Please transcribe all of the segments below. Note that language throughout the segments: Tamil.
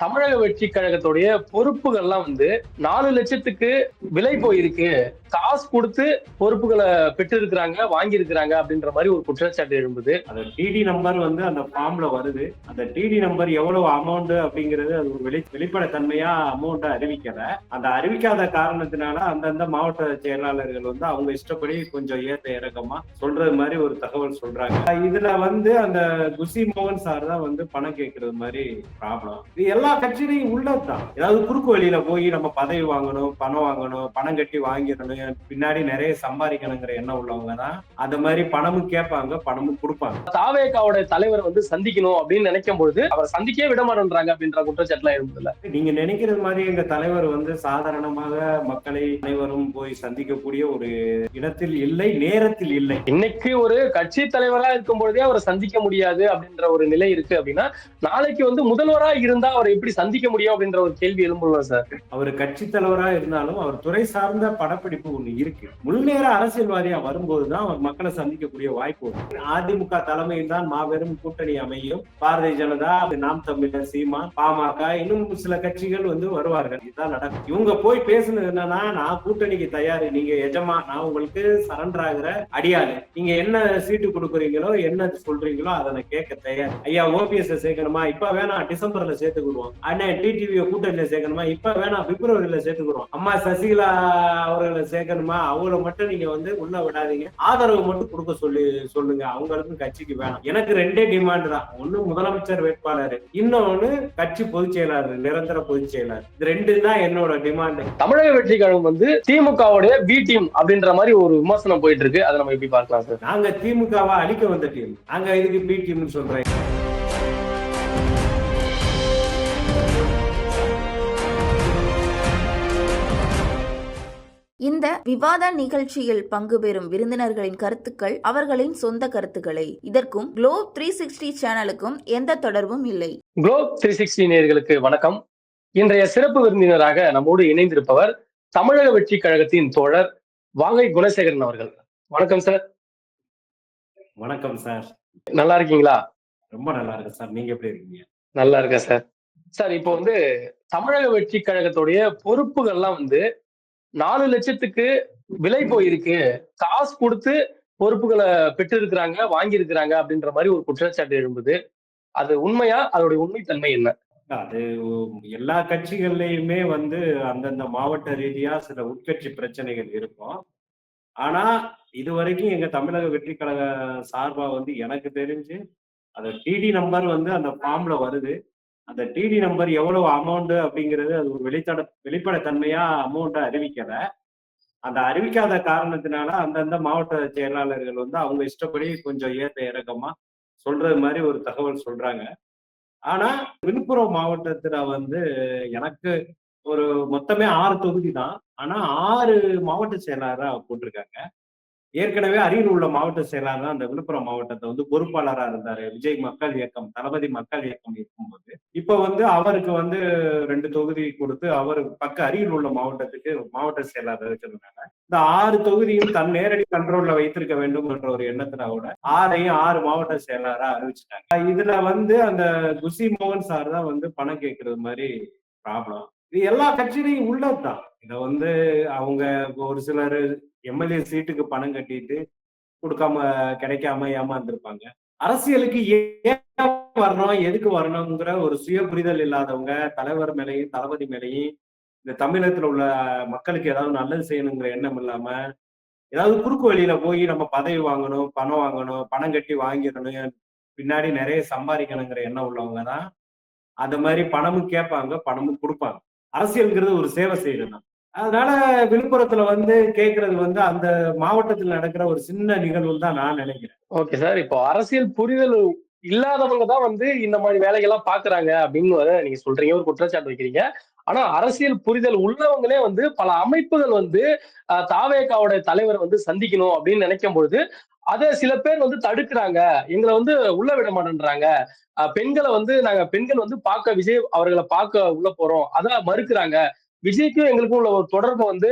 தமிழக வெற்றி கழகத்துடைய பொறுப்புகள்லாம் வந்து நாலு லட்சத்துக்கு விலை போயிருக்கு. காசு கொடுத்து பொறுப்புகளை பெற்று இருக்கிறாங்க வாங்கி இருக்கிறாங்க அப்படின்ற மாதிரி ஒரு குற்றச்சாட்டு எழும்புது. அந்த டிடி நம்பர் வந்து அந்த ஃபார்ம்ல வருது. அந்த டிடி நம்பர் எவ்வளவு அமௌண்ட் அப்படிங்கிறது அது ஒரு வெளி வெளிப்படைத்தன்மையா அமௌண்ட் அறிவிக்கல. அந்த அறிவிக்காத காரணத்தினால அந்தந்த மாவட்ட செயலாளர்கள் வந்து அவங்க இஷ்டப்படி கொஞ்சம் ஏத்த இறக்கமா சொல்றது மாதிரி ஒரு தகவல் சொல்றாங்க. இதுல வந்து அந்த குசி மோகன் சார் தான் வந்து பணம் கேட்கறது மாதிரி ப்ராப்ளம் இது எல்லா கட்சியிலையும் உள்ளதுதான். ஏதாவது குறுக்கு வழியில போய் நம்ம பதவி வாங்கணும் பணம் வாங்கணும் பணம் கட்டி வாங்கிடணும் பின்னாடி நிறைய சம்பாதிக்கணுங்கிற எண்ணம் உள்ளவங்க தான் அந்த மாதிரி பணமும் கேட்பாங்க பணமும் கொடுப்பாங்க. தாவேகாவோட தலைவரை வந்து சந்திக்கணும் அப்படின்னு நினைக்கும் பொழுது அவர் சந்திக்கவே விட மாட்டேன்றாங்க அப்படின்ற குற்றச்சாட்டுலாம் எழும்புதுல நீங்க நினைக்கிறது மாதிரி எங்க தலைவர் வந்து சாதாரணமாக மக்களை அனைவரும் போய் சந்திக்கக்கூடிய ஒரு இடத்தில் இல்லை நேரத்தில் இல்லை. இன்னைக்கு ஒரு கட்சி தலைவரா இருக்கும் பொழுதே அவரை சந்திக்க முடியாது அப்படின்ற ஒரு நிலை இருக்கு அப்படின்னா நாளைக்கு வந்து முதல்வரா இருந்தா அவரை எப்படி சந்திக்க முடியும் அப்படின்ற ஒரு கேள்வி எழும்புள்ள சார்? அவர் கட்சி தலைவரா இருந்தாலும் அவர் துறை சார்ந்த படப்பிடிப்பு ஒண்ணு இருக்கு. முழுநேர அரசியல்வாதியா வரும்போதுதான் அவர் மக்களை சந்திக்கக்கூடிய வாய்ப்பு அதிமுக தலைமையில் தான் மாபெரும் கூட்டணி அமையும். பாரதிய ஜனதா நாம் தமிழர் சீமா பாமக இன்னும் சில கட்சிகள் வந்து வருவார்கள். இதுதான் நடக்கும். இவங்க போய் பேசுனது என்னன்னா நான் கூட்டணிக்கு தயார் நீங்க எஜமா நான் உங்களுக்கு சரண்டர் ஆகிற அடியாளு. நீங்க என்ன சீட்டு கொடுக்குறீங்களோ என்ன சொல்றீங்களோ அதை நான் கேட்க தயார். ஐயா ஓபிஎஸ் சேர்க்கணுமா? இப்ப வேணாம் டிசம்பர்ல சேர்த்துக்கிடுவோம் அண்ணன் டிடிவி கூட்டணியில சேர்க்கணுமா? இப்ப வேணாம் பிப்ரவரியில சேர்த்துக்கிறோம். அம்மா சசிகலா அவர்களை சேர்க்கணுமா? அவங்கள மட்டும் நீங்க வந்து உள்ள விடாதீங்க. ஆதரவு மட்டும் கொடுக்க சொல்லி சொல்லுங்க. அவங்களுக்கும் கட்சிக்கு வேணாம். எனக்கு ரெண்டே டிமாண்ட் தான். ஒண்ணு முதலமைச்சர் வேட்பாளர் இன்னொன்னு கட்சி பொதுச் செயலாளர் நிரந்தர பொதுச் செயலாளர். இது ரெண்டு தான் என்னோட டிமாண்ட் தமிழக வெற்றி கழகம் வந்து திமுகவுடைய பி டீம் அப்படின்ற மாதிரி ஒரு விமர்சனம் போயிட்டு இருக்கு. அதை நம்ம எப்படி பார்க்கலாம் சார் நாங்க திமுகவை அழிக்க வந்த டீம் நாங்க இதுக்கு பி டீம்னு சொல்றேன் இந்த விவாத நிகழ்ச்சியில் பங்கு பெறும் விருந்தினர்களின் கருத்துக்கள் அவர்களின் சொந்த கருத்துக்களை. இதற்கும் குளோப் த்ரீ சிக்ஸ்டி சேனலுக்கும் எந்த தொடர்பும் இல்லை. குளோப் த்ரீ சிக்ஸ்டி நேயர்களுக்கு வணக்கம். இன்றைய சிறப்பு விருந்தினராக நம்மோடு இணைந்திருப்பவர் தமிழக வெற்றி கழகத்தின் தோழர் வாகை குணசேகரன் அவர்கள். வணக்கம் சார் வணக்கம் சார் நல்லா இருக்கீங்களா? ரொம்ப நல்லா இருக்கு சார் நீங்க எப்படி இருக்கீங்க? நல்லா இருக்கேன் சார் சார் இப்போ வந்து தமிழக வெற்றி கழகத்துடைய பொறுப்புகள்லாம் வந்து நாலு லட்சத்துக்கு விலை போயிருக்கு. காசு கொடுத்து பொறுப்புகளை பெற்று இருக்கிறாங்க வாங்கி இருக்கிறாங்க அப்படின்ற மாதிரி ஒரு குற்றச்சாட்டு எழும்புது. அது உண்மையா? அதோடைய உண்மைத்தன்மை என்ன? அது எல்லா கட்சிகள்லயுமே வந்து அந்தந்த மாவட்ட ரீதியா சில உட்கட்சி பிரச்சனைகள் இருக்கும். ஆனா இது வரைக்கும் எங்க தமிழக வெற்றி கழக சார்பா வந்து எனக்கு தெரிஞ்சு அந்த டிடி நம்பர் வந்து அந்த ஃபார்ம்ல வருது. அந்த டிடி நம்பர் எவ்வளவு அமௌண்ட் அப்படிங்கிறது அது ஒரு வெளித்தட வெளிப்படைத்தன்மையா அமௌண்ட் அறிவிக்கல. அந்த அறிவிக்காத காரணத்தினால அந்தந்த மாவட்ட செயலாளர்கள் வந்து அவங்க இஷ்டப்படி கொஞ்சம் ஏற்ற இறக்கமா சொல்றது மாதிரி ஒரு தகவல் சொல்றாங்க. ஆனா விழுப்புரம் மாவட்டத்துல வந்து எனக்கு ஒரு மொத்தமே ஆறு தொகுதி தான். ஆனா ஆறு மாவட்ட செயலாளராக போட்டிருக்காங்க. ஏற்கனவே அருகில் உள்ள மாவட்ட செயலாளர் தான் அந்த விழுப்புரம் மாவட்டத்தை வந்து பொறுப்பாளராக இருந்தாரு. விஜய் மக்கள் இயக்கம் தளபதி மக்கள் இயக்கம் இருக்கும்போது. இப்ப வந்து அவருக்கு வந்து ரெண்டு தொகுதி கொடுத்து அவர் பக்க அருகில் உள்ள மாவட்டத்துக்கு மாவட்ட செயலாளர் இருக்கிறதுனால இந்த ஆறு தொகுதியும் தன் நேரடி கண்ட்ரோல்ல வைத்திருக்க வேண்டும் என்ற ஒரு எண்ணத்துல கூட ஆறையும் ஆறு மாவட்ட செயலாளரா அறிவிச்சிட்டாங்க. இதுல வந்து அந்த குசி மோகன் சார் தான் வந்து பணம் கேட்கறது மாதிரி ப்ராப்ளம் இது எல்லா கட்சியிலையும் உள்ளதுதான். இதை வந்து அவங்க ஒரு சிலர் எம்எல்ஏ சீட்டுக்கு பணம் கட்டிட்டு கொடுக்காம கிடைக்காம ஏமாந்துருப்பாங்க. அரசியலுக்கு ஏன் வரணும் எதுக்கு வரணுங்கிற ஒரு சுய புரிதல் இல்லாதவங்க தலைவர் மேலையும் தளபதி மேலையும் இந்த தமிழகத்துல உள்ள மக்களுக்கு ஏதாவது நல்லது செய்யணுங்கிற எண்ணம் இல்லாம ஏதாவது குறுக்கு வழியில போய் நம்ம பதவி வாங்கணும் பணம் வாங்கணும் பணம் கட்டி வாங்கிடணும் பின்னாடி நிறைய சம்பாதிக்கணுங்கிற எண்ணம் உள்ளவங்க தான். அந்த மாதிரி பணமும் கேட்பாங்க பணமும் கொடுப்பாங்க. அரசியல்ங்கிறது ஒரு சேவை செய்யணும் அதனால விழுப்புரத்துல வந்து கேட்கறது வந்து அந்த மாவட்டத்தில் நடக்கிற ஒரு சின்ன நிகழ்வு தான் நான் நினைக்கிறேன். ஓகே சார் இப்போ அரசியல் புரிதல் இல்லாதவங்க தான் வந்து இந்த மாதிரி வேலைகள்லாம் பாக்குறாங்க அப்படின்னு நீங்க சொல்றீங்க ஒரு குற்றச்சாட்டு வைக்கிறீங்க. ஆனா அரசியல் புரிதல் உள்ளவங்களே வந்து பல அமைப்புகள் வந்து தாவேகாவோட தலைவரை வந்து சந்திக்கணும் அப்படின்னு நினைக்கும் பொழுது அதை சில பேர் வந்து தடுக்கிறாங்க. எங்களை வந்து உள்ள விட மாட்டேன்றாங்க. பெண்களை வந்து நாங்க பெண்கள் வந்து பார்க்க விஜய் அவர்களை பார்க்க உள்ள போறோம். அதான் மறுக்கிறாங்க. விஜய்க்கும் எங்களுக்கும் உள்ள ஒரு தொடர்பை வந்து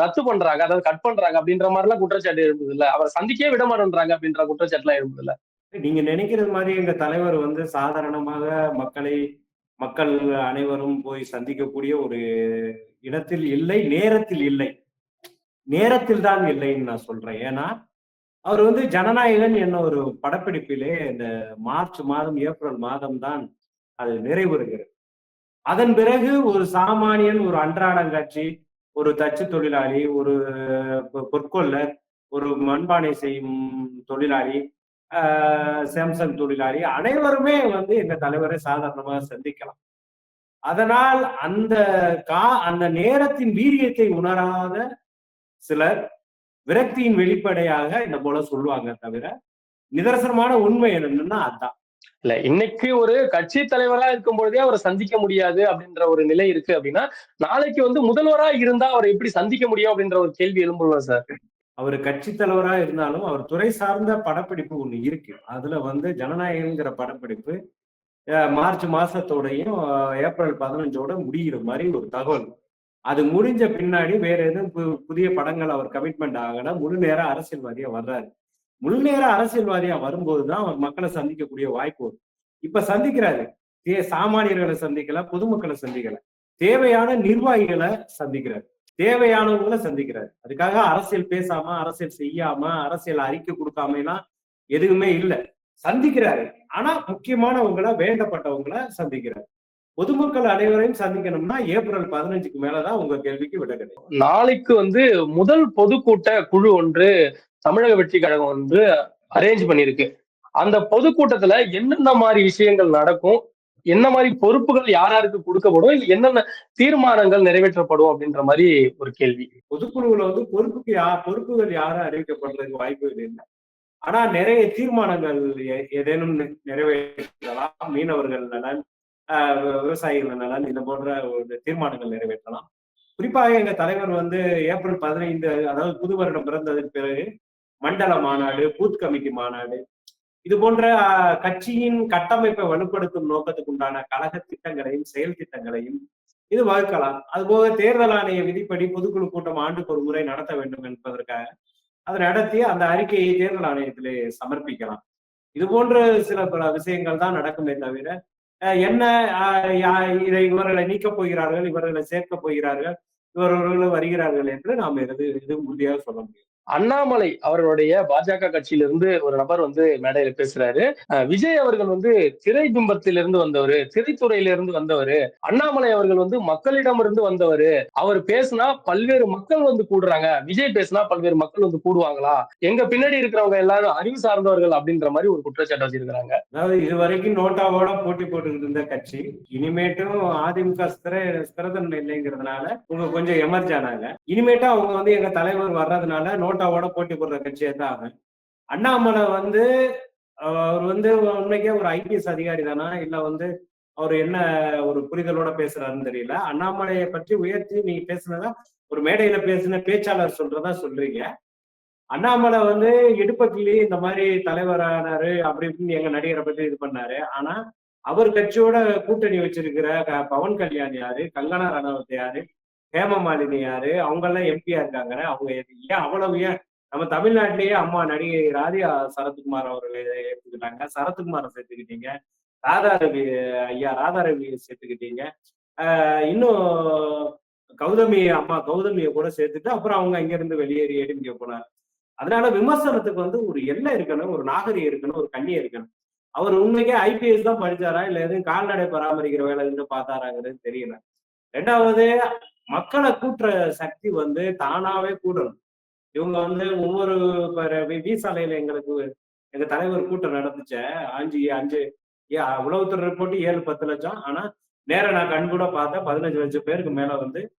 ரத்து பண்றாங்க. அதாவது கட் பண்றாங்க அப்படின்ற மாதிரி எல்லாம் குற்றச்சாட்டு எழுந்தது இல்ல அவரை சந்திக்கவே விட மாட்டேன்றாங்க அப்படின்ற குற்றச்சாட்டு எல்லாம் எழுந்தது இல்ல நீங்க நினைக்கிறது மாதிரி எங்க தலைவர் வந்து சாதாரணமாக மக்களை மக்கள் அனைவரும் போய் சந்திக்கக்கூடிய ஒரு இடத்தில் இல்லை நேரத்தில் இல்லை. நேரத்தில் தான் இல்லைன்னு நான் சொல்றேன். ஏன்னா அவர் வந்து ஜனநாயகன் என்ன ஒரு படப்பிடிப்பிலே இந்த மார்ச் மாதம் ஏப்ரல் மாதம் தான் அது நிறைவுறுகிறது. அதன் பிறகு ஒரு சாமானியன் ஒரு அன்றாடங்காட்சி ஒரு தச்சு தொழிலாளி ஒரு பொ- ஒரு மண்பானை செய்யும் தொழிலாளி ஆஹ் சாம்சங் தொழிலாளி அனைவருமே வந்து எங்க தலைவரை சாதாரணமாக சந்திக்கலாம். அதனால் அந்த கா அந்த நேரத்தின் வீரியத்தை உணராத சிலர் விரக்தியின் வெளிப்படையாக இந்த போல சொல்லுவாங்க தவிர நிதர்சனமான உண்மை என்னன்னா அதான். இல்ல இன்னைக்கு ஒரு கட்சி தலைவரா இருக்கும் பொழுதே அவரை சந்திக்க முடியாது அப்படின்ற ஒரு நிலை இருக்கு அப்படின்னா நாளைக்கு வந்து முதல்வரா இருந்தா அவரை எப்படி சந்திக்க முடியும் அப்படின்ற ஒரு கேள்வி எழும்புள்ள சார்? அவர் கட்சி தலைவரா இருந்தாலும் அவர் துறை சார்ந்த படப்பிடிப்பு ஒண்ணு இருக்கு. அதுல வந்து ஜனநாயகங்கிற படப்பிடிப்பு மார்ச் மாசத்தோடையும் ஏப்ரல் பதினஞ்சோட முடிகிற மாதிரி ஒரு தகவல். அது முடிஞ்ச பின்னாடி வேற எதுவும் பு- புதிய படங்கள் அவர் கமிட்மெண்ட் ஆகல. முழு நேரம் அரசியல்வாதியா வர்றாரு. முழுநேர அரசியல்வாதியா வரும்போது தான் அவர் மக்களை சந்திக்கக்கூடிய வாய்ப்பு வரும். இப்ப சந்திக்கிறாரு. தே சாமானியர்களை சந்திக்கல பொதுமக்களை சந்திக்கல. தேவையான நிர்வாகிகளை சந்திக்கிறார். தேவையானவங்களை சந்திக்கிறார். அதுக்காக அரசியல் பேசாம அரசியல் செய்யாம அரசியல் அறிக்கை கொடுக்காம எல்லாம் எதுவுமே இல்லை. சந்திக்கிறாரு. ஆனா முக்கியமானவங்களை வேண்டப்பட்டவங்களை சந்திக்கிறார். பொதுமக்கள் அனைவரையும் சந்திக்கணும்னா ஏப்ரல் பதினஞ்சுக்கு மேலதான் உங்க கேள்விக்கு விட கிடையாது நாளைக்கு வந்து முதல் பொதுக்கூட்ட குழு ஒன்று தமிழக வெற்றி கழகம் வந்து அரேஞ்ச் பண்ணிருக்கு. அந்த பொதுக்கூட்டத்துல என்னென்ன மாதிரி விஷயங்கள் நடக்கும் என்ன மாதிரி பொறுப்புகள் யார் யாருக்கு கொடுக்கப்படும் இல்ல என்னென்ன தீர்மானங்கள் நிறைவேற்றப்படும் அப்படின்ற மாதிரி ஒரு கேள்வி. பொதுக்குழுவுல வந்து பொறுப்புக்கு யா பொறுப்புகள் யாரும் அறிவிக்கப்படுறதுக்கு வாய்ப்புகள் இல்லை. ஆனா நிறைய தீர்மானங்கள் ஏதேனும் நிறைவேற்றலாம். மீனவர்கள் நலன் ஆஹ் விவசாயிகள் நலன் இது போன்ற ஒரு தீர்மானங்கள் நிறைவேற்றலாம். குறிப்பாக எங்க தலைவர் வந்து ஏப்ரல் பதினைந்து அதாவது புது வருடம் பிறந்ததற்கு பிறகு மண்டல மாநாடு பூத் கமிட்டி மாநாடு. இது போன்ற கட்சியின் கட்டமைப்பை வலுப்படுத்தும் நோக்கத்துக்கு உண்டான கழக திட்டங்களையும் செயல் திட்டங்களையும் இது வகுக்கலாம். அதுபோக தேர்தல் ஆணைய விதிப்படி பொதுக்குழு கூட்டம் ஆண்டுக்கு ஒரு முறை நடத்த வேண்டும் என்பதற்காக அதை நடத்தி அந்த அறிக்கையை தேர்தல் ஆணையத்திலே சமர்ப்பிக்கலாம். இது போன்ற சில பல விஷயங்கள் தான் நடக்குமே தவிர என்ன இதை இவர்களை நீக்கப் போகிறார்கள் இவர்களை சேர்க்கப் போகிறார்கள் இவர்கள் வருகிறார்கள் என்று நாம் எது எதுவும் உறுதியாக சொல்ல முடியும் அண்ணாமலை அவர்களுடைய பாஜக கட்சியிலிருந்து ஒரு நபர் வந்து மேடையில பேசுறாரு. விஜய் அவர்கள் வந்து திரை பிம்பத்திலிருந்து வந்தவர் திரைத்துறையிலிருந்து வந்தவர். அண்ணாமலை அவர்கள் வந்து மக்களிடமிருந்து வந்தவர். அவர் பேசினா பல்வேறு மக்கள் வந்து கூடுறாங்க. விஜய் பேசினா பல்வேறு மக்கள் வந்து கூடுவாங்களா? எங்க பின்னாடி இருக்கிறவங்க எல்லாரும் அறிவு சார்ந்தவர்கள் அப்படின்ற மாதிரி ஒரு குற்றச்சாட்டு வச்சிருக்காங்க அதாவது இது வரைக்கும் நோட்டாவோட போட்டி போட்டுக்கிட்டு இருந்த கட்சி இனிமேட்டும் அதிமுக ஸ்திர ஸ்திரதன்மை இல்லைங்கிறதுனால உங்க கொஞ்சம் எமர்ஜ் ஆனாங்க. இனிமேட்டும் அவங்க வந்து எங்க தலைவர் வர்றதுனால பாமட்டாவோட போட்டி போடுற கட்சியை தான் அவன். அண்ணாமலை வந்து அவர் வந்து உண்மைக்கே ஒரு ஐபிஎஸ் அதிகாரி தானா? இல்ல வந்து அவர் என்ன ஒரு புரிதலோட பேசுறாருன்னு தெரியல. அண்ணாமலையை பற்றி உயர்த்தி நீங்க பேசுனதா ஒரு மேடையில பேசின பேச்சாளர் சொல்றதா சொல்றீங்க. அண்ணாமலை வந்து இடுப்பக்கிளி இந்த மாதிரி தலைவரானாரு அப்படி இப்படின்னு எங்க நடிகரை பத்தி இது பண்ணாரு. ஆனா அவர் கட்சியோட கூட்டணி வச்சிருக்கிற பவன் கல்யாண் யாரு? கங்கனா ராணாவத் யாரு? ஹேமமாலினி யாரு? அவங்க எல்லாம் எம்பியா இருக்காங்க. அவங்க ஏன் அவ்வளவு ஏன்? நம்ம தமிழ்நாட்டிலேயே அம்மா நடிகை ராதிகா சரத்குமார் அவர்களை ஏற்றுக்கிட்டாங்க சரத்குமாரை சேர்த்துக்கிட்டீங்க. ராதாரவி ஐயா ராதாரவி சேர்த்துக்கிட்டீங்க. ஆஹ் இன்னும் கௌதமி அம்மா கௌதமியை கூட சேர்த்துட்டு அப்புறம் அவங்க அங்கிருந்து வெளியேறி ஏடிமிக்க போனார்? அதனால விமர்சனத்துக்கு வந்து ஒரு எல்லை இருக்கணும் ஒரு நாகரிகம் இருக்கணும் ஒரு கண்ணியம் இருக்கணும். அவர் உண்மைக்கே ஐபிஎஸ் தான் படிச்சாரா? இல்ல எதுவும் கால்நடை பராமரிக்கிற வேலை இருந்து பார்த்தாராங்கிறது தெரியல. ரெண்டாவது மக்களை கூட்டுற சக்தி வந்து தானாவே கூடணும். இவங்க வந்து ஒவ்வொரு விசாலையில எங்களுக்கு எங்க தலைவர் கூட்டம் நடந்துச்ச. அஞ்சு அஞ்சு ஏ- உளவுத்துறை ரிப்போர்ட் ஏழு பத்து லட்சம். ஆனா நேர நான் கண் கூட பார்த்தேன். பதினஞ்சு லட்சம் பேருக்கு மேல வந்து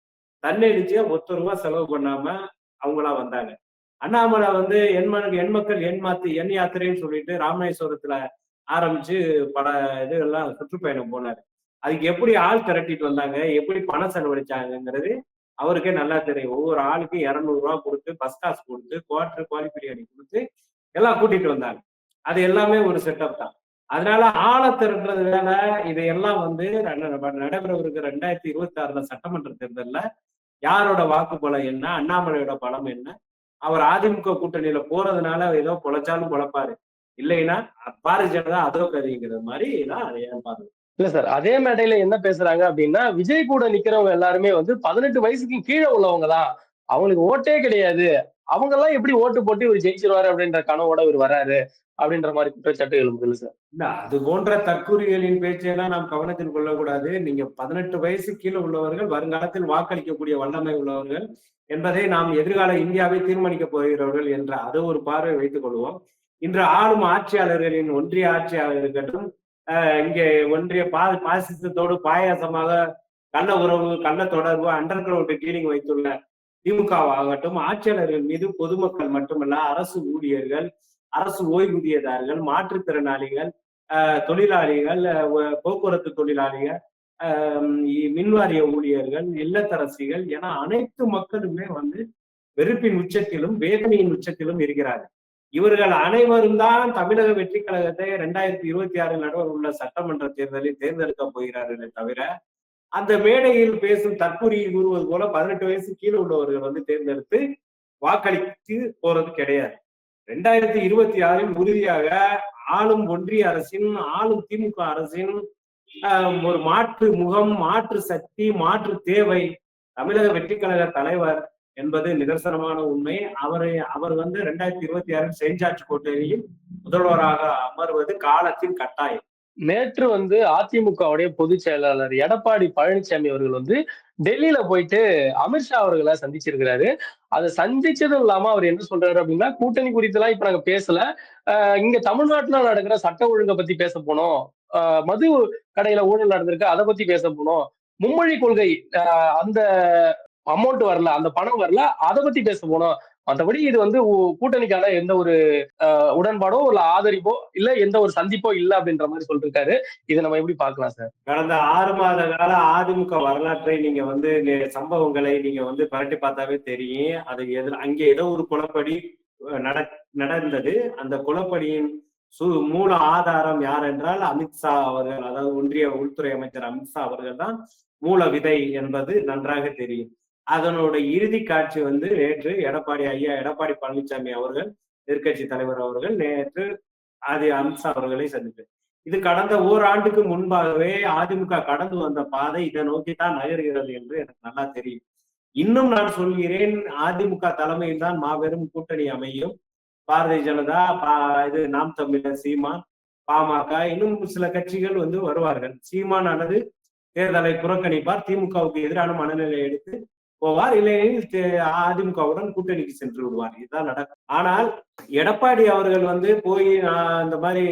தன்னெழுச்சியா ஒத்த ரூபா செலவு பண்ணாம அவங்களா வந்தாங்க. அண்ணாமலை வந்து என் எண்மக்கள் எண் எண் மாத்து எண் யாத்திரைன்னு சொல்லிட்டு ராமேஸ்வரத்துல ஆரம்பிச்சு பல இதுகள்லாம் சுற்றுப்பயணம் போனாரு. அதுக்கு எப்படி ஆள் திரட்டிட்டு வந்தாங்க? எப்படி பணம் செலவழிச்சாங்கங்கிறது அவருக்கே நல்லா தெரியும். ஒவ்வொரு ஆளுக்கு இருநூறு ரூபா கொடுத்து பஸ் காசு கொடுத்து குவார்டர் குவாலி பிரியாணி கொடுத்து எல்லாம் கூட்டிட்டு வந்தாங்க. அது எல்லாமே ஒரு செட்டப் தான். அதனால ஆளை திரட்டுறது வேலை இதையெல்லாம் வந்து நடைபெறவருக்கு நடைபெறவிருக்கிற ரெண்டாயிரத்தி இருபத்தி ஆறுல சட்டமன்ற தேர்தல்ல யாரோட வாக்கு பலம் என்ன அண்ணாமலையோட பலம் என்ன அவர் அதிமுக கூட்டணியில போறதுனால ஏதோ பொழைச்சாலும் பொழைப்பாரு. இல்லைன்னா பாரதிய ஜனதா அதோ கதிங்கிற மாதிரி நான் அதை ஏன் பாருங்க இல்ல சார் அதே மேடையில என்ன பேசுறாங்க அப்படின்னா விஜய் கூட நிக்கிறவங்க எல்லாருமே வந்து பதினெட்டு வயசுக்கு கீழே உள்ளவங்க தான். அவங்களுக்கு ஓட்டே கிடையாது. அவங்க எல்லாம் எப்படி ஓட்டு போட்டு இவர் ஜெயிச்சிருவாரு அப்படின்ற கனவோட இவர் வராரு அப்படின்ற மாதிரி குற்றச்சாட்டு எழுப்புது சார்? இல்ல அது போன்ற தற்கூறிகளின் பேச்சையெல்லாம் நாம் கவனத்தில் கொள்ளக்கூடாது. நீங்க பதினெட்டு வயசு கீழே உள்ளவர்கள் வருங்காலத்தில் வாக்களிக்கக்கூடிய வல்லமை உள்ளவர்கள் என்பதை நாம் எதிர்கால இந்தியாவை தீர்மானிக்க போகிறவர்கள் என்ற அதை ஒரு பார்வை வைத்துக் கொள்வோம். இன்று ஆளும் ஆட்சியாளர்களின் ஒன்றிய ஆட்சியாளர் இருக்கட்டும் இங்கே ஒன்றிய பா பாசிசத்தோடு பாயாசமாக கள்ள உறவு கள்ள தொடர்பு அண்டர் கிரவுண்ட் டீலிங் வைத்துள்ள திமுகவாகட்டும் ஆட்சியாளர்கள் மீது பொதுமக்கள் மட்டுமல்ல அரசு ஊழியர்கள் அரசு ஓய்வூதியதாரர்கள் மாற்றுத்திறனாளிகள் தொழிலாளிகள் அஹ் போக்குவரத்து தொழிலாளிகள் மின்வாரிய ஊழியர்கள் இல்லத்தரசிகள் என அனைத்து மக்களுமே வந்து வெறுப்பின் உச்சத்திலும் வேதனையின் உச்சத்திலும் இருக்கிறார்கள். இவர்கள் அனைவரும் தான் தமிழக வெற்றி கழகத்தை இரண்டாயிரத்தி இருபத்தி ஆறில் நடுவர் உள்ள சட்டமன்ற தேர்தலில் தேர்ந்தெடுக்க போகிறார்களே தவிர அந்த மேடையில் பேசும் தற்கொலையை கூறுவது போல பதினெட்டு வயசு கீழே உள்ளவர்கள் வந்து தேர்ந்தெடுத்து வாக்களித்து போறது கிடையாது. ரெண்டாயிரத்தி இருபத்தி ஆறில் உறுதியாக ஆளும் ஒன்றிய அரசின் ஆளும் திமுக அரசின் ஒரு மாற்று முகம் மாற்று சக்தி மாற்று தேவை தமிழக வெற்றி கழக தலைவர் என்பது நிதர்சனமான உண்மை. அவரை அவர் வந்து ரெண்டாயிரத்தி இருபத்தி ஆறில் செஞ்சாட்சி கோட்டையில் முதல்வராக அமர்வது காலத்தின் கட்டாயம். நேற்று வந்து அதிமுகவுடைய பொதுச் செயலாளர் எடப்பாடி பழனிசாமி அவர்கள் வந்து டெல்லியில போயிட்டு அமித்ஷா அவர்களை சந்திச்சிருக்கிறாரு. அதை சந்திச்சதும் இல்லாம அவர் என்ன சொல்றாரு அப்படின்னா கூட்டணி குறித்து எல்லாம் இப்ப நாங்க பேசல. ஆஹ் இங்க தமிழ்நாட்டுல நடக்கிற சட்ட ஒழுங்கை பத்தி பேச போனோம். ஆஹ் மது கடையில ஊழல் நடந்திருக்கு அதை பத்தி பேச போனோம். மும்மொழி கொள்கை அந்த அமௌண்ட் வரல அந்த பணம் வரல அதை பத்தி பேச போனோம். மற்றபடி இது வந்து கூட்டணிக்கான எந்த ஒரு ஆஹ் உடன்பாடோ இல்ல ஆதரிப்போ இல்ல எந்த ஒரு சந்திப்போ இல்ல அப்படின்ற மாதிரி சொல்லிருக்காரு. இதை நம்ம எப்படி பாக்கலாம் சார்? கடந்த ஆறு மாத கால அதிமுக வரலாற்றை நீங்க வந்து சம்பவங்களை நீங்க வந்து பரட்டி பார்த்தாவே தெரியும். அது எதில் அங்கே ஏதோ ஒரு குளப்படி நட நடந்தது. அந்த குளப்படியின் சு மூல ஆதாரம் யார் என்றால் அமித்ஷா அவர்கள் அதாவது ஒன்றிய உள்துறை அமைச்சர் அமித்ஷா அவர்கள் தான் மூல விதை என்பது நன்றாக தெரியும். அதனோட இறுதி காட்சி வந்து நேற்று எடப்பாடி ஐயா எடப்பாடி பழனிசாமி அவர்கள் எதிர்கட்சி தலைவர் அவர்கள் நேற்று ஆதி அம்சா அவர்களை சந்தித்தார் இது கடந்த ஓராண்டுக்கு முன்பாகவே அதிமுக கடந்து வந்த பாதை இதை நோக்கி தான் நகர்கிறது என்று எனக்கு நல்லா தெரியும். இன்னும் நான் சொல்கிறேன் அதிமுக தலைமையில் தான் மாபெரும் கூட்டணி அமையும். பாரதிய ஜனதா பா இது நாம் தமிழர் சீமான் பாமக இன்னும் சில கட்சிகள் வந்து வருவார்கள். சீமானானது தேர்தலை புறக்கணிப்பார். திமுகவுக்கு எதிரான மனநிலை எடுத்து போவார். இல்லையெனில் அதிமுகவுடன் கூட்டணிக்கு சென்று விடுவார். இதுதான் நடக்கும் ஆனால் எடப்பாடி அவர்கள் வந்து போய் நான் இந்த மாதிரி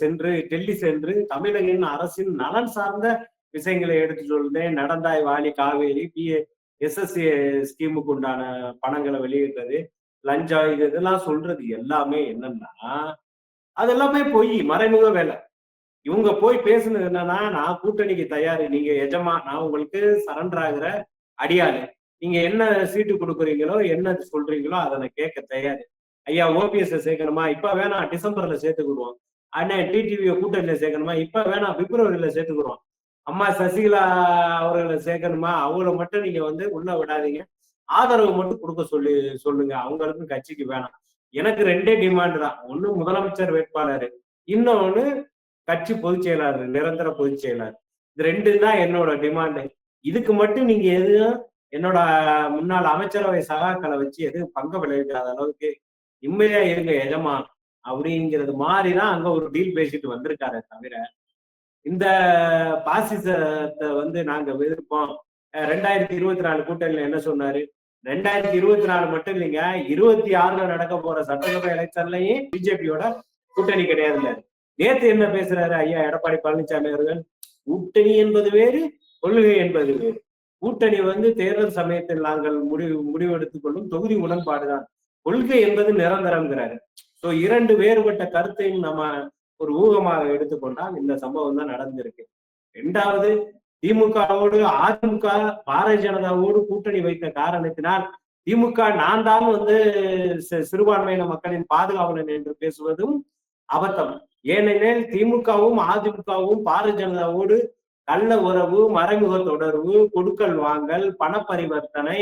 சென்று டெல்லி சென்று தமிழகின் அரசின் நலன் சார்ந்த விஷயங்களை எடுத்து சொல்றேன் நடந்தாய் வாலி காவேரி பி எஸ்எஸ்சி ஸ்கீமுக்கு உண்டான பணங்களை வெளியிடுறது லஞ்சம் இது இதெல்லாம் சொல்றது எல்லாமே என்னன்னா அது எல்லாமே பொய் மறைமுக வேலை. இவங்க போய் பேசுனது என்னன்னா நான் கூட்டணிக்கு தயார் நீங்க எஜமா நான் உங்களுக்கு சரண்டர் ஆகுற அடியாளு. நீங்க என்ன சீட்டு கொடுக்குறீங்களோ என்ன சொல்றீங்களோ அதை நான் கேட்க தயாரு. ஐயா ஓபிஎஸ் சேர்க்கணுமா? இப்ப வேணாம் டிசம்பர்ல சேர்த்துக்கிடுவோம் அண்ணே டிடிவியை கூட்டணியில சேர்க்கணுமா? இப்ப வேணாம் பிப்ரவரியில சேர்த்துக்கிடுவோம் அம்மா சசிகலா அவர்களை சேர்க்கணுமா? அவங்கள மட்டும் நீங்க வந்து உள்ள விடாதீங்க. ஆதரவு மட்டும் கொடுக்க சொல்லி சொல்லுங்க. அவங்களுக்கும் கட்சிக்கு வேணாம். எனக்கு ரெண்டே டிமாண்ட் தான். ஒண்ணு முதலமைச்சர் வேட்பாளர். இன்னொன்னு கட்சி பொதுச் செயலாளர் நிரந்தர பொதுச் செயலாளர். இது ரெண்டு தான் என்னோட டிமாண்டு இதுக்கு மட்டும் நீங்க எதுவும் என்னோட முன்னாள் அமைச்சரவை சகாக்களை வச்சு எதுவும் பங்கு விளைவிக்காத அளவுக்கு நிம்மதியா இருங்க எஜமான் அப்படிங்கிறது மாதிரிதான் அங்க ஒரு டீல் பேசிட்டு வந்திருக்காரு தவிர இந்த பாசிசத்தை வந்து நாங்க எதிர்ப்போம். ரெண்டாயிரத்தி இருபத்தி நாலு கூட்டணியில என்ன சொன்னாரு? ரெண்டாயிரத்தி இருபத்தி நாலு மட்டும் இல்லைங்க இருபத்தி ஆறுல நடக்க போற சட்டசபை எலெக்ஷன்லயும் பிஜேபியோட கூட்டணி கிடையாதுல்ல நேத்து என்ன பேசுறாரு ஐயா எடப்பாடி பழனிசாமி அவர்கள்? கூட்டணி என்பது வேறு கொள்கை என்பது வேறு. கூட்டணி வந்து தேர்தல் சமயத்தில் நாங்கள் முடிவு முடிவெடுத்துக் கொள்ளும் தொகுதி உடன்பாடுதான். கொள்கை என்பது நிரந்தரம்ங்கிறாரு. சோ இரண்டு வேறுபட்ட கருத்தையும் நம்ம ஒரு ஊகமாக எடுத்துக்கொண்டால் இந்த சம்பவம் தான் நடந்திருக்கு. இரண்டாவது திமுகவோடு அதிமுக பாரதிய ஜனதாவோடு கூட்டணி வைத்த காரணத்தினால் திமுக நான் தான் வந்து சிறுபான்மையின மக்களின் பாதுகாவலன் என்று பேசுவதும் அபத்தம். ஏனெனில் திமுகவும் அதிமுகவும் பாரதிய ஜனதாவோடு நல்ல உறவு மறைமுக தொடர்பு கொடுக்கல் வாங்கல் பணப்பரிவர்த்தனை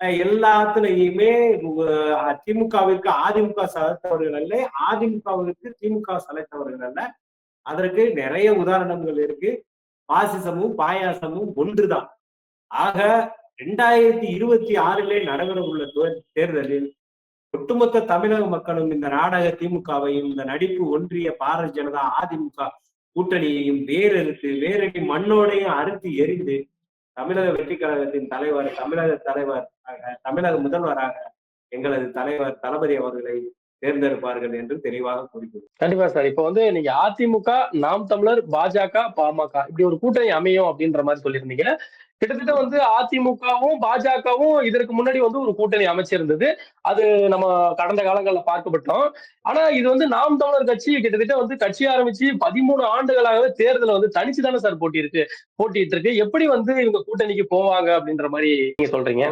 அஹ் எல்லாத்துலயுமே திமுகவிற்கு அதிமுக சலைத்தவர்கள் அல்ல அதிமுகவிற்கு திமுக சலைத்தவர்கள் அல்ல. அதற்கு நிறைய உதாரணங்கள் இருக்கு. பாசிசமும் பாயாசமும் ஒன்றுதான். ஆக ரெண்டாயிரத்தி இருபத்தி ஆறிலே நடைபெற உள்ள தேர்தலில் ஒட்டுமொத்த தமிழக மக்களும் இந்த நாடக திமுகவையும் இந்த நடிப்பு ஒன்றிய பாரதிய ஜனதா அதிமுக கூட்டணியையும் வேறறுத்து வேரடி மண்ணோடையும் அறுத்து எரிந்து தமிழக வெற்றி கழகத்தின் தலைவர் தமிழக தலைவர் தமிழக முதல்வராக எங்களது தலைவர் தளபதி அவர்களை தேர்ந்தெடுப்பார்கள் என்று தெளிவாக குறிப்பிடும் கண்டிப்பா சார். இப்போ வந்து நீங்க அதிமுக நாம் தமிழர் பாஜக பாமக இப்படி ஒரு கூட்டணி அமையும் அப்படின்ற மாதிரி சொல்லியிருந்தீங்க. கிட்டத்தட்ட வந்து அதிமுகவும் பாஜகவும் இதற்கு முன்னாடி வந்து ஒரு கூட்டணி அமைச்சிருந்தது. அது நம்ம கடந்த காலங்களில் பார்க்கப்பட்டோம். ஆனா இது வந்து நாம் தமிழர் கட்சி கிட்டத்தட்ட வந்து கட்சி ஆரம்பிச்சு பதிமூணு ஆண்டுகளாகவே தேர்தலை வந்து தனிச்சு தானே சார் போட்டி இருக்கு போட்டிட்டு இருக்கு எப்படி வந்து இவங்க கூட்டணிக்கு போவாங்க அப்படின்ற மாதிரி நீங்க சொல்றீங்க?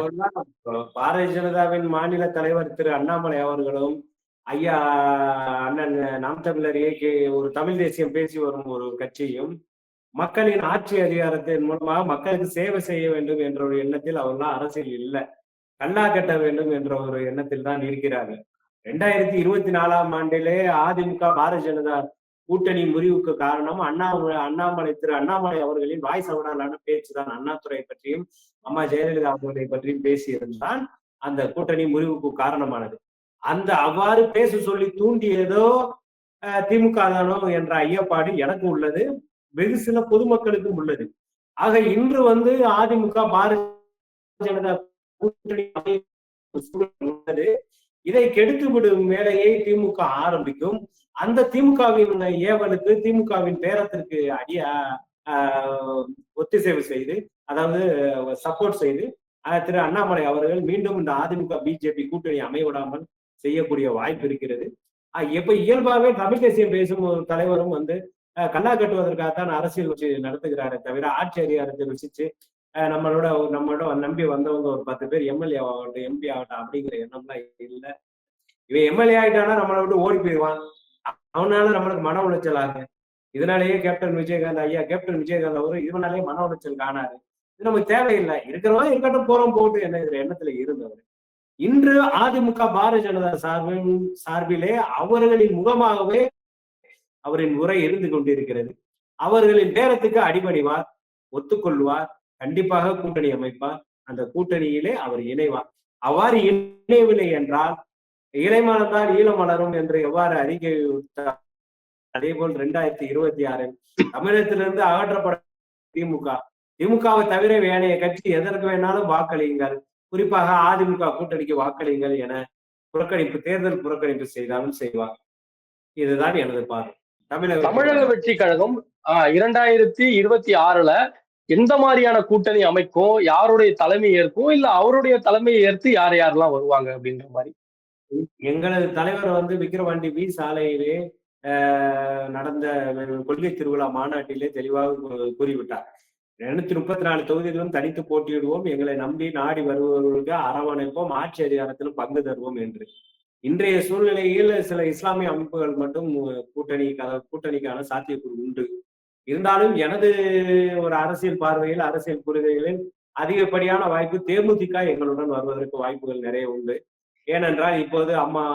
பாரதிய ஜனதாவின் மாநில தலைவர் திரு அண்ணாமலை அவர்களும் ஐயா அண்ணன் நாம் தமிழர் இயக்கி ஒரு தமிழ் தேசியம் பேசி வரும் ஒரு கட்சியும் மக்களின் ஆட்சி அதிகாரத்தின் மூலமாக மக்களுக்கு சேவை செய்ய வேண்டும் என்ற ஒரு எண்ணத்தில் அவர்களாம் அரசியல் இல்லை. கல்லா கட்ட வேண்டும் என்ற ஒரு எண்ணத்தில் தான் இருக்கிறார்கள். ரெண்டாயிரத்தி இருபத்தி நாலாம் ஆண்டிலே அதிமுக பாரதிய ஜனதா கூட்டணி முறிவுக்கு காரணம் அண்ணாமலை அண்ணாமலை திரு அண்ணாமலை அவர்களின் வாய் சவடாலான பேச்சு தான். அண்ணாதுரை பற்றியும் அம்மா ஜெயலலிதா அவர்களை பற்றியும் பேசியிருந்தான். அந்த கூட்டணி முறிவுக்கு காரணமானது. அந்த அவ்வாறு பேச சொல்லி தூண்டியதோ அஹ், திமுக தானோ என்ற ஐயப்பாடு எனக்கு உள்ளது. வெகு சில பொதுமக்களுக்கும் உள்ளது. ஆக இன்று வந்து அதிமுக பாரதிய ஜனதா கூட்டணி உள்ளது இதை கெடுத்து விடும் வேலையை திமுக ஆரம்பிக்கும். அந்த திமுகவின் ஏவலுக்கு திமுகவின் பேரத்திற்கு அடிய ஆஹ், ஒத்திசைவு செய்து அதாவது சப்போர்ட் செய்து திரு அண்ணாமலை அவர்கள் மீண்டும் இந்த அதிமுக பிஜேபி கூட்டணி அமைவிடாமல் செய்யக்கூடிய வாய்ப்பு இருக்கிறது. ஆஹ், எப்ப இயல்பாகவே தமிழ் தேசியம் பேசும் ஒரு தலைவரும் வந்து ஆஹ், கல்லா கட்டுவதற்காகத்தான் அரசியல் வச்சு நடத்துகிறாரே தவிர ஆட்சி அதிகாரத்தை ரசிச்சு நம்மளோட நம்மளோட நம்பி வந்தவங்க ஒரு பத்து பேர் எம்எல்ஏ ஆகட்டும் எம்பி ஆகட்டும் அப்படிங்கிற எண்ணம்லாம் இல்ல. இவன் எம்எல்ஏ ஆயிட்டானா நம்மளை விட்டு ஓடி போயிடுவான். அவனால நம்மளுக்கு மன உளைச்சல் ஆகும் இதனாலேயே கேப்டன் விஜயகாந்த் ஐயா கேப்டன் விஜயகாந்த் அவரு இதனாலேயே மன உளைச்சல் காணாரு இது நமக்கு தேவையில்லை. இருக்கிறவங்க இருக்கட்டும் போறோம் போட்டு என்ன எண்ணத்துல இருந்தவர். இன்று அதிமுக பாரதிய ஜனதா சார்பின் சார்பிலே அவர்களின் முகமாகவே அவரின் உரை இருந்து கொண்டிருக்கிறது. அவர்களின் பேரத்துக்கு அடிபணிவார் ஒத்துக்கொள்வார் கண்டிப்பாக கூட்டணி அமைப்பார். அந்த கூட்டணியிலே அவர் இணைவார். அவ்வாறு இணையவில்லை என்றால் இலைமலர்ந்தால் ஈழம் மலரும் என்று எவ்வாறு அறிக்கை அதே போல் இரண்டாயிரத்தி இருபத்தி ஆறில் தமிழகத்திலிருந்து அகற்றப்பட திமுக. திமுகவை தவிர வேணைய கட்சி எதற்கு வேணாலும் வாக்களியுங்கள். குறிப்பாக அதிமுக கூட்டணிக்கு வாக்களியுங்கள் என புறக்கணிப்பு தேர்தல் புறக்கணிப்பு செய்தாலும் செய்வார். இதுதான் எனது பார்வை. தமிழக தமிழக வெற்றி கழகம் ஆஹ், இரண்டாயிரத்தி இருபத்தி ஆறுல எந்த மாதிரியான கூட்டணி அமைக்கும் யாருடைய தலைமை ஏற்கும் இல்ல அவருடைய தலைமையை ஏற்று யார் யாரெல்லாம் வருவாங்க அப்படின்ற மாதிரி? எங்களது தலைவர் வந்து விக்கிரவாண்டி வி சாலையிலே ஆஹ், நடந்த கொள்கை திருவிழா மாநாட்டிலே தெளிவாக கூறிவிட்டார். எழுநூத்தி முப்பத்தி நாலு தொகுதிகளும் தனித்து போட்டியிடுவோம். எங்களை நம்பி நாடி வருபவர்களுக்கு அரவணைப்போம் ஆட்சி அதிகாரத்திலும் பங்கு தருவோம் என்று. இன்றைய சூழ்நிலையில் சில இஸ்லாமிய அமைப்புகள் மட்டும் கூட்டணி கூட்டணிக்கான சாத்தியக்கூறு உண்டு. இருந்தாலும் எனது ஒரு அரசியல் பார்வையில் அரசியல் புரிதலில் அதிகப்படியான வாய்ப்பு தேமுதிக எங்களுடன் வருவதற்கு வாய்ப்புகள் நிறைய உண்டு. ஏனென்றால் இப்போது அம்மா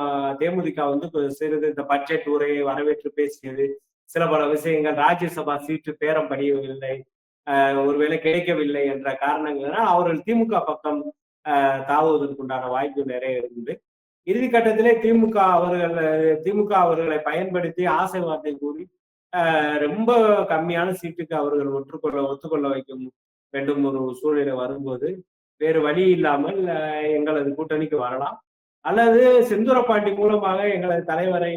தேமுதிக வந்து சிறிது இந்த பட்ஜெட் உரையை வரவேற்று பேசியது. சில பல விஷயங்கள் ராஜ்யசபா சீட்டு பேரம் படியவில்லை. ஒருவேளை கிடைக்கவில்லை என்ற காரணங்களால் அவர்கள் திமுக பக்கம் தாவுவதற்குண்டான வாய்ப்பு நிறைய இருந்தது இறுதி கட்டத்திலே திமுக அவர்கள் திமுக அவர்களை பயன்படுத்தி ஆசை வார்த்தை கூறி ரொம்ப கம்மியான சீட்டுக்கு அவர்கள் ஒற்றுக்கொள்ள ஒத்துக்கொள்ள வைக்கும் வேண்டும் ஒரு சூழ்நிலை வரும்போது வேறு வழி இல்லாமல் எங்களது கூட்டணிக்கு வரலாம். அல்லது செந்தூரப்பாண்டி மூலமாக எங்களது தலைவரை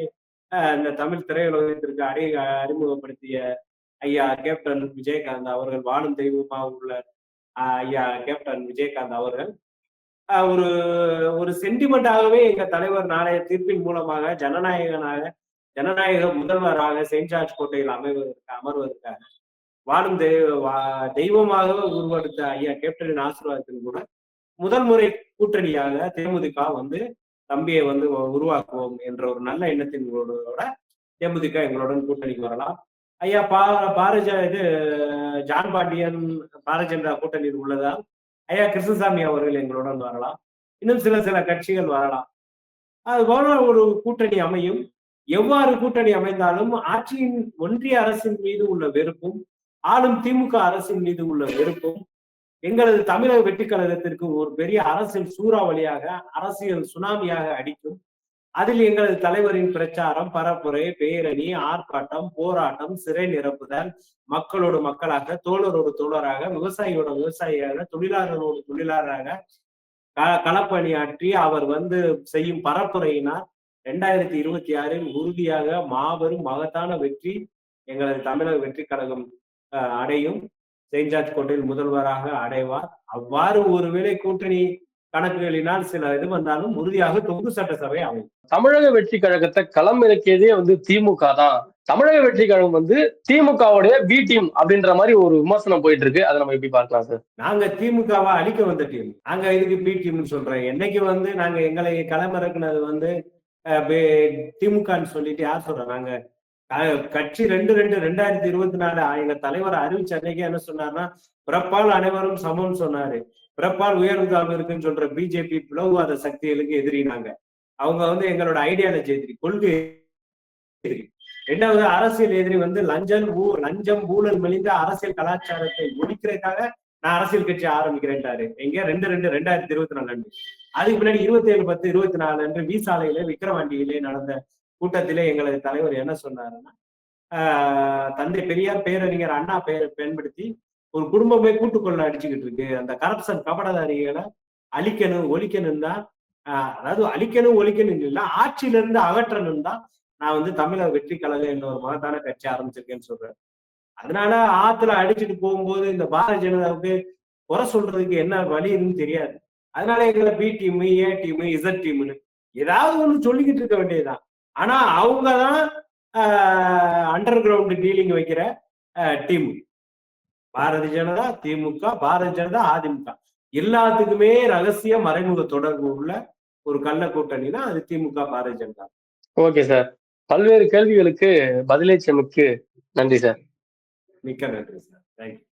இந்த தமிழ் திரையுலகத்திற்கு அறி அறிமுகப்படுத்திய ஐயா கேப்டன் விஜயகாந்த் அவர்கள் வானம் தெய்வமாக உள்ள ஐயா கேப்டன் விஜயகாந்த் அவர்கள். ஒரு ஒரு சென்டிமெண்டாகவே எங்க தலைவர் நாளைய தீர்ப்பின் மூலமாக ஜனநாயகனாக ஜனநாயக முதல்வராக செயின்ட் ஜார்ஜ் கோட்டையில் அமைவதற்கு அமர்வதற்காக வானம் தெய்வ வா- தெய்வமாக உருவெடுத்த ஐயா கேப்டனின் ஆசீர்வாதத்தின் கூட முதல் முறை கூட்டணியாக தேமுதிக வந்து தம்பியை வந்து உருவாக்குவோம் என்ற ஒரு நல்ல எண்ணத்தினோட தேமுதிக எங்களுடன் கூட்டணிக்கு வரலாம். ஐயா பா பாரஜ இது ஜான் பாண்டியன் பாரஜெண்டா கூட்டணி கூட்டணியில் உள்ளதால் ஐயா கிருஷ்ணசாமி அவர்கள் எங்களுடன் வரலாம். இன்னும் சில சில கட்சிகள் வரலாம். அது போல ஒரு கூட்டணி அமையும். எவ்வாறு கூட்டணி அமைந்தாலும் ஆட்சியின் ஒன்றிய அரசின் மீது உள்ள வெறுப்பும் ஆளும் திமுக அரசின் மீது உள்ள வெறுப்பும் எங்களது தமிழக வெற்றி கழகத்திற்கு ஒரு பெரிய அரசியல் சூறாவளியாக அரசியல் சுனாமியாக அடிக்கும். அதில் எங்களது தலைவரின் பிரச்சாரம் பரப்புரை பேரணி ஆர்ப்பாட்டம் போராட்டம் சிறை நிரப்புதல் மக்களோடு மக்களாக தோழரோடு தோழராக விவசாயியோட விவசாயியாக தொழிலாளரோடு தொழிலாளராக களப்பணியாற்றி அவர் வந்து செய்யும் பரப்புரையினால் ரெண்டாயிரத்தி இருபத்தி ஆறில் உறுதியாக மாபெரும் மகத்தான வெற்றி எங்களது தமிழக வெற்றி கழகம் அடையும். செயின்ட் ஜார்ஜ் கோட்டையில் முதல்வராக அடைவார். அவ்வாறு ஒருவேளை கூட்டணி கணக்குகளினால் சில இது வந்தாலும் உறுதியாக தொங்கு சட்டசபை அமையும். தமிழக வெற்றி கழகத்தை களம் இறக்கியதே வந்து திமுக தான். தமிழக வெற்றி கழகம் வந்து திமுகவுடைய பி டீம் அப்படின்ற மாதிரி ஒரு விமர்சனம் போயிட்டு இருக்கு அதை நம்ம எப்படி பார்க்கலாம் சார் நாங்க திமுகவை அழிக்க வந்த டீம் நாங்க இதுக்கு பி டீம்னு சொல்றேன் என்னைக்கு வந்து நாங்க எங்களை களமிறக்குனது வந்து அஹ், பே- திமுகன்னு சொல்லிட்டு யார் சொல்றோம் நாங்க கட்சி ரெண்டு ரெண்டு ரெண்டாயிரத்தி இருபத்தி நாலு எங்க தலைவர் அறிவிச்ச அன்னைக்கு என்ன சொன்னார்னா பிறப்பால் அனைவரும் சமம்னு சொன்னாரு. பிறப்பால் உயர்வு இருக்குன்னு சொல்ற பிஜேபி பிளவுவாத சக்திகளுக்கு எதிரினாங்க. அவங்க வந்து எங்களோட ஐடியாலஜி எதிரி கொள்கை எதிரி. ரெண்டாவது அரசியல் எதிரி வந்து லஞ்சம் ஊ லஞ்சம் ஊழல் மெலிந்த அரசியல் கலாச்சாரத்தை ஒழிக்கிறதுக்காக நான் அரசியல் கட்சி ஆரம்பிக்கிறேன்ட்டாரு எங்க? ரெண்டு ரெண்டு ரெண்டாயிரத்தி இருபத்தி நாலு அன்று. அதுக்கு முன்னாடி இருபத்தி ஏழு பத்து இருபத்தி நாலு அன்று வீசாலையில விக்கிரவாண்டியிலே நடந்த கூட்டத்திலே எங்களது தலைவர் என்ன சொன்னாருன்னா ஆஹ் தந்தை பெரியார் பேரறிஞர் அண்ணா பெயர் பயன்படுத்தி ஒரு குடும்பமே கூட்டுக்கொள்ள அடிச்சுக்கிட்டு இருக்கு. அந்த கரப்ஷன் கபடதாரிகளை அழிக்கணும் ஒழிக்கணும் தான் அதாவது அழிக்கணும் ஒழிக்கணும் இல்லை ஆட்சியில இருந்து அகற்றணும் தான் நான் வந்து தமிழக வெற்றி கழகம் என்ற ஒரு மகத்தான கட்சி ஆரம்பிச்சிருக்கேன்னு சொல்றேன். அதனால ஆத்துல அடிச்சுட்டு போகும்போது இந்த பாரதிய ஜனதாவுக்கு குறை சொல்றதுக்கு என்ன வழின்னு தெரியாது. அதனால எங்களை B team A team Z டீம்னு ஏதாவது ஒண்ணு சொல்லிக்கிட்டு இருக்க வேண்டியதுதான். ஆனா அவங்க தான் அண்டர் கிரவுண்ட் டீலிங் வைக்கிற டீம் பாரதிய ஜனதா திமுக பாரதிய ஜனதா அதிமுக. எல்லாத்துக்குமே ரகசிய மறைமுக தொடர்பு உள்ள ஒரு கள்ள கூட்டணி தான் அது திமுக பாரதிய ஜனதா. Okay sir. பல்வேறு கேள்விகளுக்கு பதிலளிச்சமைக்கு நன்றி சார். மிக்க நன்றி சார். தேங்க்யூ